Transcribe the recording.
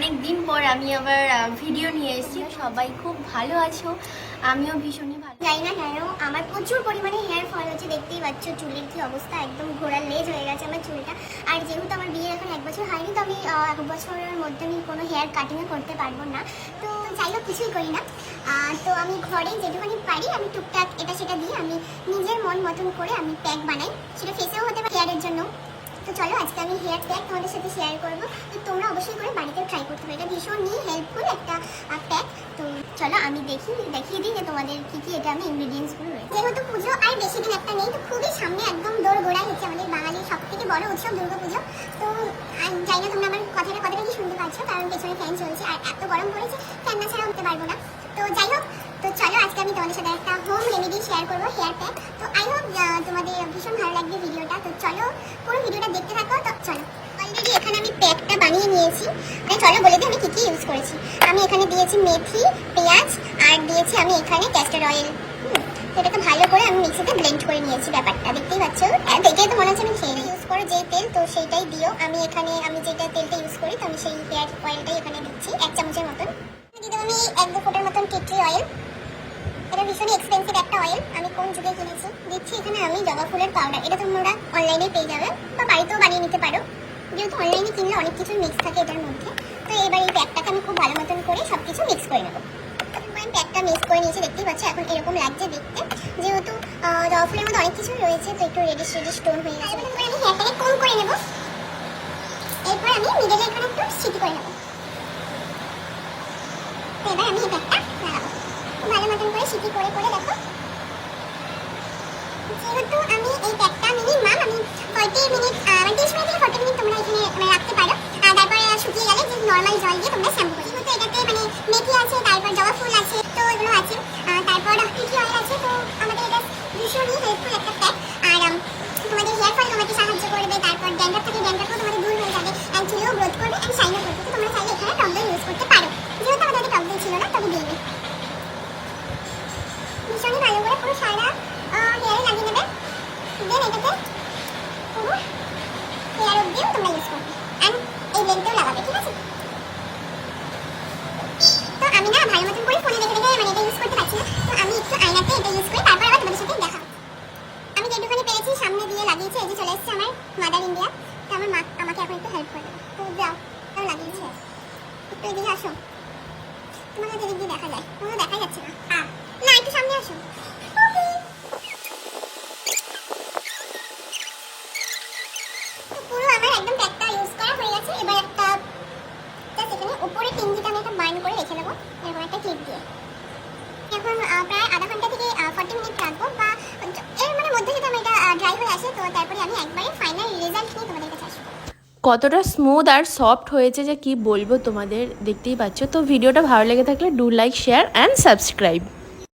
অনেক দিন পর আমি আবার ভিডিও নিয়ে এসেছি। সবাই খুব ভালো আছো। আমিও ভীষণই ভালো জানি না কেন, আমার প্রচুর পরিমাণে হেয়ার ফল হচ্ছে। দেখতেই পাচ্ছ, চুলের কি অবস্থা, একদম ঘোড়ার লেজ হয়ে গেছে আমার চুলটা। আর যেহেতু আমার বিয়ে এখন এক বছর হয়নি, তো আমি এক বছরের মধ্যে আমি কোনো হেয়ার কাটিংও করতে পারব না। তো যাই হোক, কিছুই করি না। তো আমি ঘরে যেটুখানি পারি, আমি টুকটাক এটা সেটা দিয়ে আমি নিজের মন মতন করে আমি প্যাক বানাই। সেটা ফেসেও হতে পারে হেয়ারের জন্য তো চলো, আজকে আমি হেয়ার প্যাক তোমাদের সাথে শেয়ার করব। তো তোমরা অবশ্যই করে বাড়িতে ট্রাই করতে পারো। এটা ভীষণই হেল্পফুল একটা প্যাক তো চলো, আমি দেখি, দেখিয়ে দিই যে তোমাদের কি কি এটা আমি ইনগ্রেডিয়েন্টসগুলো রয়েছে। যেহেতু পুজো আর বেশি দিন একটা নেই, তো খুবই সামনে একদম দৌড় গোড়াই হচ্ছে আমাদের বাঙালির সব থেকে বড় উৎসব দুর্গা পুজো। তো জানি না তোমরা আমার কথাটা কতটা কি শুনতে পাচ্ছ, কারণ পেছনে ফ্যান চলছে আর এত গরম পড়েছে ফ্যান না ছাড়া উঠতে পারব না। তো যাই হোক, তো চলো, আজকে আমি তোমাদের সাথে একটা হোম রেমেডি শেয়ার করব হেয়ার প্যাক তো আই চলো, পুরো ভিডিওটা দেখতে থাকো, তো চলো। অলরেডি এখানে আমি প্যাকটা বানিয়ে নিয়েছি। মানে চলো, বলে দিই আমি কী কী ইউজ করেছি। আমি এখানে দিয়েছি মেথি, পেঁয়াজ, আর দিয়েছি আমি এখানে ক্যাস্টার অয়েল এটাকে ভালো করে আমি মিক্সিতে ব্লেন্ড করে নিয়েছি ব্যাপারটা। দেখতেই পাচ্ছ? দেখেই তো মনে হচ্ছে আমি খেয়ে ইউজ করো যে তেল, তো সেইটাই দিও। আমি এখানে, আমি যেটা তেলটা ইউজ করি, তো আমি সেই পেঁয়াজ অয়েলটাই এখানে দিচ্ছি, এক চামচের মতন। দিয়ে আমি এক দু ফোটার মতন টিট্রি অয়েল এটা ভীষণই এক্সপেন্সিভ একটা আমি কোন যুগে কিনেছি? দিচ্ছি এখানে আমি জবা ফুলের পাউডার এটা তোমরা অনলাইনে পেয়ে যাবে বা বাড়িতেও বানিয়ে নিতে পারো। যেহেতু অনলাইনে কিনলে অনেক কিছু মিক্স থাকে এটার মধ্যে। তো এবার এই প্যাকটাকে আমি খুব ভালো মতন করে সব কিছু মিক্স করে নেব। প্যাকটা মিক্স করে নিয়েছি, দেখতেই পাচ্ছ এখন এরকম লাগছে দেখতে। যেহেতু জবা ফুলের মধ্যে অনেক কিছু রয়েছে, তো একটু রেডিশ রেডিশ টোন হয়ে গেছে। আমি হেয়ারটাকে কম করে নেব। এরপর আমি মিডলে এখানে একটু সিটি করে নেব। এবার আমি এই প্যাকটা ভালো মতন করে সিটি করে করে যেহেতু আমি এই প্যাকটা মিনিমাম আমি ফর্টি মিনিট মানে তিরিশ মিনিট থেকে ফর্টি মিনিট তোমরা এখানে মানে রাখতে পারো আর তারপরে শুকিয়ে গেলে যে নর্মাল জল দিয়ে তোমরা শ্যাম্পু করো যেহেতু এটাতে মানে মেথি আছে তারপর জবা ফুল আছে তো এগুলো আছে আর তারপর পিঠি অয়েল আছে তো আমাদের এটা ভীষণই হেল্পফুল একটা প্যাক আর উম, তোমাদের হেয়ার ফল কমাতে সাহায্য করবে তারপর ড্যান্ড্রাফ থেকে ড্যান্ড্রাফও তোমাদের দূর হয়ে যাবে অ্যান্ড চুলেও গ্রোথ করবে অ্যান্ড শাইনও করবে তো তোমরা চাইলে এখানে টক দই ইউজ করতে পারো যেহেতু আমাদের টক দই ছিল না তবে দিয়ে দিই। ভীষণই ভালো করে পুরো সারা হেয়ারে লাগিয়ে নেবে দেন এটাকে পুরো হেয়ার অব্দিও তোমরা ইউজ করবে অ্যান্ড এই লেন্থেও লাগাবে ঠিক আছে তো আমি না ভালো মতন করে ফোনে দেখে দেখে মানে এটা ইউজ করতে পারছি না তো আমি একটু আয়নাতে এটা ইউজ করি তারপর আবার তোমাদের সাথে দেখা আমি যেটুখানি পেরেছি লাগিয়েছে, এই যে চলে এসেছে আমার মাদার ইন্ডিয়া তো আমার মা আমাকে এখন একটু হেল্প করে দেবে। তো যাও, তাও লাগিয়েছে। একটু এদিকে আসো। তোমাকে দেখা যায়। তোমাকে দেখা যাচ্ছে না। না, একটু সামনে আসো Okay. তো পুরো আমার একদম প্যাকটা ইউজ করা হয়ে গেছে এবার একটা জাস্ট এখানে উপরে টিনজিটা আমি একটা বাইন্ড করে রেখে দেবো এরকম একটা ক্লিপ দিয়ে এখন আহ, প্রায় আধা ঘণ্টা থেকে ফর্টি মিনিট রাখব বা এর মানে মধ্যে যদি আমার এটা ড্রাই হয়ে কতটা স্মুথ আর সফট হয়েছে যে কি বলব তোমাদের, দেখতেই পাচ্ছ? তো ভিডিওটা ভালো লেগে থাকলে do like share and subscribe